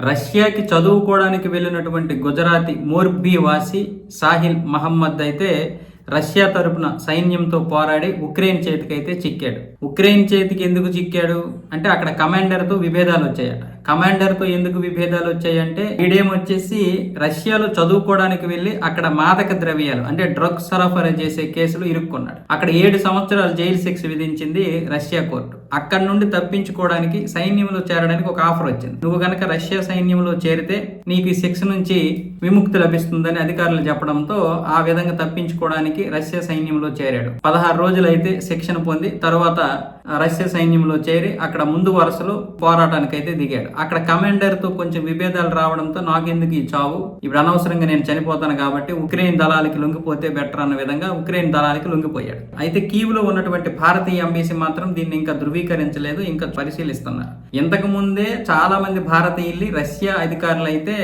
రష్యాకి చదువుకోవడానికి వెళ్ళినటువంటి గుజరాతీ మోర్బీ వాసి సాహిల్ మహమ్మద్ అయితే రష్యా తరపున సైన్యంతో పోరాడి ఉక్రెయిన్ చేతికైతే చిక్కాడు. ఉక్రెయిన్ చేతికి ఎందుకు చిక్కాడు? అంటే అక్కడ కమాండర్తో విభేదాలు వచ్చాయట. కమాండర్తో ఎందుకు విభేదాలు వచ్చాయంటే ఈడేం వచ్చేసి రష్యాలో చదువుకోవడానికి వెళ్ళి అక్కడ మాదక ద్రవ్యాలు అంటే డ్రగ్స్ సరఫరా చేసే కేసులు ఇరుక్కున్నాడు. అక్కడ ఏడు సంవత్సరాలు జైలు శిక్ష విధించింది రష్యా కోర్టు. అక్కడ నుండి తప్పించుకోవడానికి సైన్యంలో చేరడానికి ఒక ఆఫర్ వచ్చింది. నువ్వు కనుక రష్యా సైన్యంలో చేరితే నీకు ఈ శిక్ష నుంచి విముక్తి లభిస్తుందని అధికారులు చెప్పడంతో ఆ విధంగా తప్పించుకోవడానికి రష్యా సైన్యంలో చేరాడు. పదహారు రోజులైతే శిక్షణ పొంది తర్వాత రష్యా సైన్యంలో చేరి అక్కడ ముందు వరుసలో పోరాటానికి అయితే దిగాడు. అక్కడ కమాండర్తో కొంచెం విభేదాలు రావడంతో నాకెందుకు ఈ చావు? ఇప్పుడు అనవసరంగా నేను చనిపోతాను కాబట్టి ఉక్రెయిన్ దళాలకి లొంగిపోతే బెటర్ అన్న విధంగా ఉక్రెయిన్ దళాలకి లొంగిపోయాడు. అయితే కీవ్లో ఉన్నటువంటి భారతీయ ఎంబీసీ మాత్రం దీన్ని ఇంకా ధృవీకరించలేదు ఇంకా పరిశీలిస్తున్నారు. ఇంతకు ముందే చాలా మంది భారతీయుల్ని రష్యా అధికారులు అయితే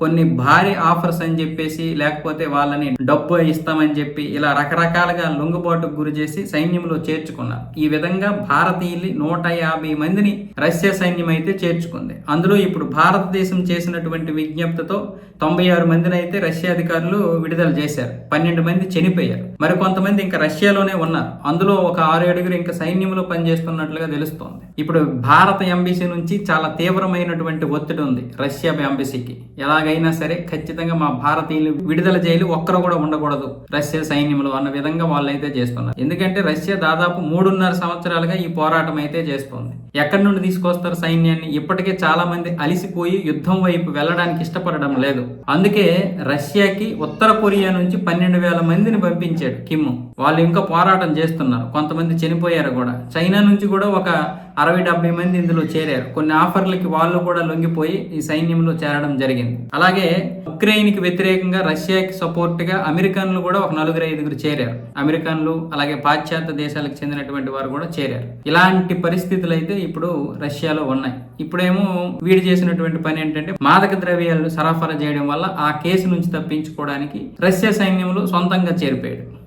కొన్ని భారీ ఆఫర్స్ అని చెప్పేసి లేకపోతే వాళ్ళని డబ్బు ఇస్తామని చెప్పి ఇలా రకరకాలుగా లొంగుబాటుకు గురి చేసి సైన్యంలో చేర్చుకున్నారు. ఈ విధంగా భారతీయులు నూట యాభై మందిని రష్యా సైన్యం అయితే చేర్చుకుంది. అందులో ఇప్పుడు భారతదేశం చేసినటువంటి విజ్ఞప్తితో తొంభై ఆరు మందిని అయితే రష్యా అధికారులు విడుదల చేశారు. పన్నెండు మంది చనిపోయారు. మరి కొంతమంది ఇంకా రష్యాలోనే ఉన్నారు. అందులో ఒక ఆరు ఏడుగురు ఇంకా సైన్యంలో పనిచేస్తున్నట్లుగా తెలుస్తోంది. ఇప్పుడు భారత ఎంబీసీ నుంచి చాలా తీవ్రమైనటువంటి ఒత్తిడి ఉంది రష్యా ఎంబీసీకి. ఎలాగ ఎలాగైనా సరే ఖచ్చితంగా మా భారతీయులు విడుదల జైలు ఒక్కరు కూడా ఉండకూడదు రష్యా సైన్యంలో అన్న విధంగా వాళ్ళు అయితే చేస్తున్నారు. ఎందుకంటే రష్యా దాదాపు మూడున్నర సంవత్సరాలుగా ఈ పోరాటం అయితే చేస్తుంది. ఎక్కడి నుండి తీసుకొస్తారు సైన్యాన్ని? ఇప్పటికే చాలా మంది అలిసిపోయి యుద్ధం వైపు వెళ్ళడానికి ఇష్టపడడం లేదు. అందుకే రష్యాకి ఉత్తర కొరియా నుంచి పన్నెండు వేల మందిని పంపించాడు కిమ్. వాళ్ళు ఇంకా పోరాటం చేస్తున్నారు. కొంతమంది చనిపోయారు కూడా. చైనా నుంచి కూడా ఒక అరవై డెబ్బై మంది ఇందులో చేరారు. కొన్ని ఆఫర్లకి వాళ్ళు కూడా లొంగిపోయి ఈ సైన్యంలో చేరడం జరిగింది. అలాగే ఉక్రెయిన్కి వ్యతిరేకంగా రష్యాకి సపోర్ట్గా అమెరికన్లు కూడా ఒక నలుగురు ఐదుగురు చేరారు. అమెరికన్లు అలాగే పాశ్చాత్య దేశాలకు చెందినటువంటి వారు కూడా చేరారు. ఇలాంటి పరిస్థితులు అయితే ఇప్పుడు రష్యాలో ఉన్నాయి. ఇప్పుడేమో వీడు చేసినటువంటి పని ఏంటంటే మాదక ద్రవ్యాలు సరఫరా చేయడం వల్ల ఆ కేసు నుంచి తప్పించుకోవడానికి రష్యా సైన్యంలో సొంతంగా చేరిపోయాడు